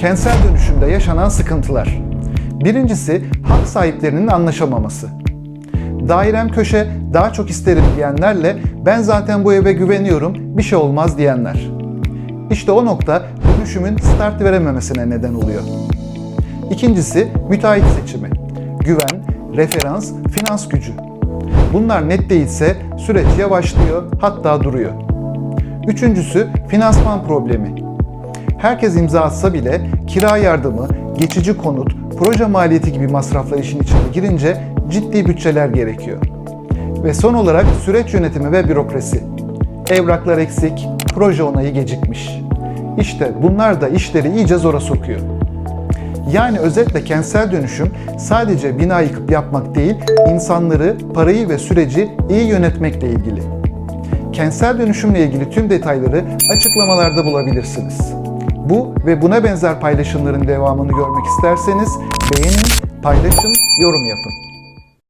Kentsel dönüşümde yaşanan sıkıntılar. Birincisi hak sahiplerinin anlaşamaması. Dairem köşe daha çok isterim diyenlerle ben zaten bu eve güveniyorum bir şey olmaz diyenler. İşte o nokta dönüşümün start verememesine neden oluyor. İkincisi müteahhit seçimi. Güven, referans, finans gücü. Bunlar net değilse süreç yavaşlıyor hatta duruyor. Üçüncüsü finansman problemi. Herkes imza atsa bile kira yardımı, geçici konut, proje maliyeti gibi masraflar işin içine girince ciddi bütçeler gerekiyor. Ve son olarak süreç yönetimi ve bürokrasi. Evraklar eksik, proje onayı gecikmiş. İşte bunlar da işleri iyice zora sokuyor. Yani özetle kentsel dönüşüm sadece bina yıkıp yapmak değil, insanları, parayı ve süreci iyi yönetmekle ilgili. Kentsel dönüşümle ilgili tüm detayları açıklamalarda bulabilirsiniz. Bu ve buna benzer paylaşımların devamını görmek isterseniz beğenin, paylaşın, yorum yapın.